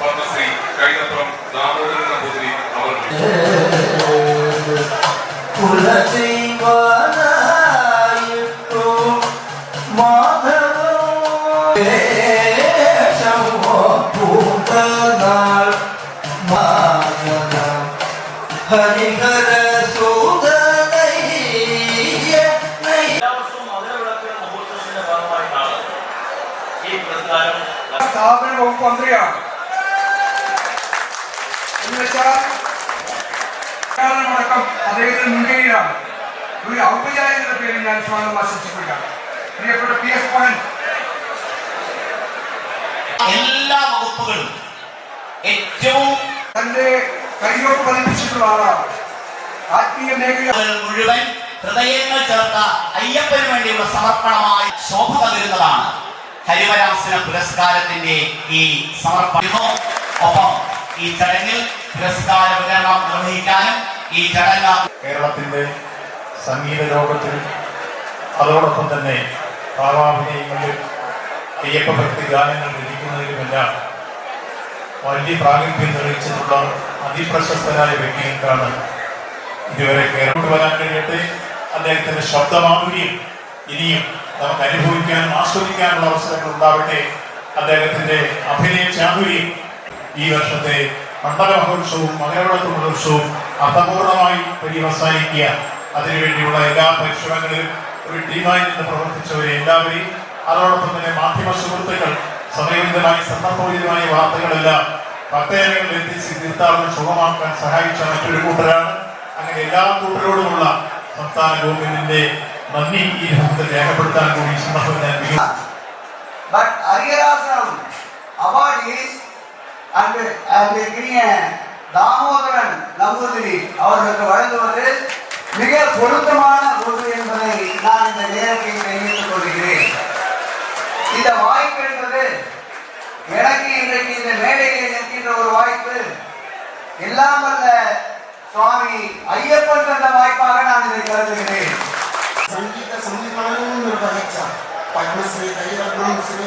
പത്മശ്രീ കൈതപ്പുറം ദാമോദരൻ നമ്പൂതിരി ഹരിഹര സ്ഥാപന വകുപ്പ് മന്ത്രിയാണ്. അടക്കം അദ്ദേഹത്തിന് മുൻകൈയിലാണ്. ഒരു ഔപചാരികത പേരിൽ ഞാൻ സ്വാഗതം ആശംസിക്കുകയാണ്. പ്രിയപ്പെട്ട പി എസ് മോഹൻ. എല്ലാ വകുപ്പുകളും ഏറ്റവും തന്റെ കൈയോട്ട് പതിപ്പിച്ചിട്ടുള്ള ആളാണ്. ആത്മീയ മേഖല മുഴുവൻ ഹൃദയങ്ങൾ ചേർത്ത അയ്യപ്പന് വേണ്ടിയുള്ള സമർപ്പണമായി ശോഭ പകരുന്നതാണ് ഹരിവരാസന പുരസ്കാരത്തിന്റെ ഈ സമർപ്പണം. ഒപ്പം ഈ ചടങ്ങിൽ പുരസ്കാര വിതരണം നിർവഹിക്കാനും ഈ ചടങ്ങ് കേരളത്തിന്റെ സംഗീത ലോകത്തിൽ അതോടൊപ്പം തന്നെ ഭാവാഭിനയങ്ങളിൽ അയ്യപ്പ ഭക്തി ഗാനങ്ങൾ രചിക്കുന്നതിലുമെല്ലാം വലിയ പ്രാഗൽഭ്യം തെളിയിച്ചിട്ടുള്ള അതിപ്രശസ്തരായ വ്യക്തികൾക്കാണ് ഇതുവരെ കേരളത്തിൽ വരാൻ കഴിയട്ടെ. അദ്ദേഹത്തിന്റെ ശബ്ദമാധുര്യം ഇനിയും നമുക്ക് അനുഭവിക്കാനും ആസ്വദിക്കാനുള്ള അവസരങ്ങൾ ഉണ്ടാവട്ടെ. അദ്ദേഹത്തിന്റെ അഭിനയ ചാതുര്യം ഈ വർഷത്തെ മണ്ഡല മഹോത്സവവും മകരവിളക്ക് മഹോത്സവവും അർത്ഥപൂർണമായി പര്യവസാനിക്കുക അതിനുവേണ്ടിയുള്ള എല്ലാ പരിശ്രമങ്ങളിലും ഒരു ടീമായി നിന്ന് പ്രവർത്തിച്ചവരെ എല്ലാവരെയും അതോടൊപ്പം തന്നെ മാധ്യമ സുഹൃത്തുക്കൾ സമയോചിതമായി സന്ദർഭോചിതമായ വാർത്തകളെല്ലാം ഭക്തജനങ്ങളിൽ എത്തിച്ച് തീർത്ഥാടനം സുഖമാക്കാൻ സഹായിച്ച മറ്റൊരു കൂട്ടരാണ് അങ്ങനെ എല്ലാ കൂട്ടരോടുമുള്ള സംസ്ഥാന ഗവൺമെന്റിന്റെ നന്ദി ഈ രംഗത്ത് രേഖപ്പെടുത്താൻ കൂടി സന്ദർഭം ഞാൻ വിനിയോഗിക്കുന്നു. அங்கு அங்கு இருக்கிறீங்க. தாமோதரன் நம்பூதிரி அவர்களுக்கு வழங்குவது மிக பொருத்தமான பொருள் என்பதை நான் இந்த நேரத்தில் தெரிவித்துக் கொள்கிறேன். இந்த வாய்ப்பு என்பது எனக்கு இன்றைக்கு இந்த மேடையில் நிற்கின்ற ஒரு வாய்ப்பு. எல்லாம் அல்ல சுவாமி ஐயப்பன் தந்த வாய்ப்பாக நான் இதை கருதுகிறேன். சங்கீத சங்கீதமும் ஒரு பகிச்சா பத்மஸ்ரீ கைரத்னம் ஸ்ரீ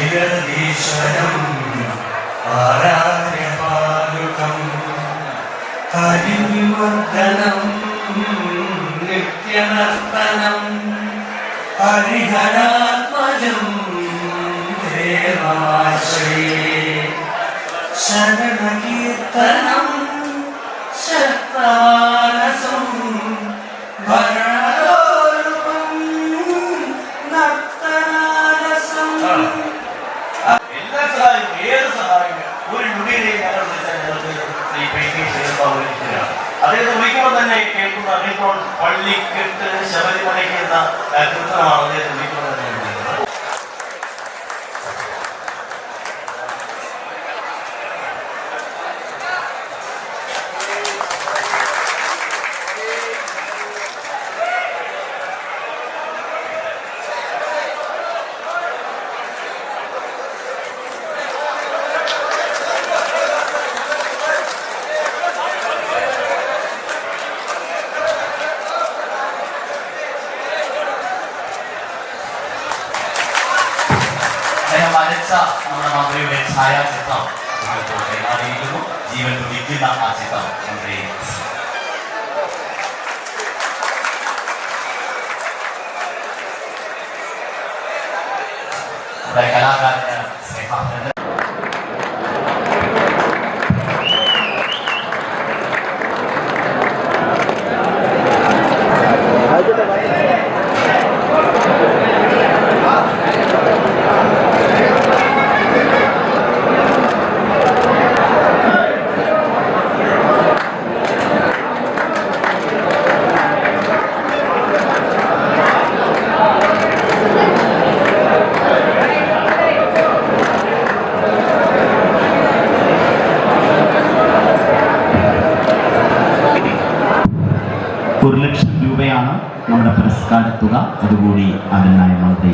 ഹരിഹരീശ്വരം ആരാധ്യപാലുകം ഹരിവിമർദ്ദനം നിത്യനർത്തനം ഹരിഹരാത്മജം ദേവാശ്രയേ. ശരണകീർത്തനം ശക്താനസം പള്ളിക്കെട്ട് ശബരിമലയ്ക്ക് എന്ന ആ, കീർത്തനമാണ് അദ്ദേഹത്തെ വരച്ച നമ്മുടെ മന്ത്രിയുടെ ഛായാചിത്രം ഇപ്പോൾ കൈമാറിയിരിക്കുന്നു ജീവൻ തുടിക്കുന്ന ആ ചിത്രം മന്ത്രി. നമ്മുടെ കലാകാരന് സ്നേഹാഭിനന്ദനം ഒരു ലക്ഷം രൂപയാണ് നമ്മുടെ പുരസ്കാര തുക അതുകൂടി ആദരനായ മന്ത്രി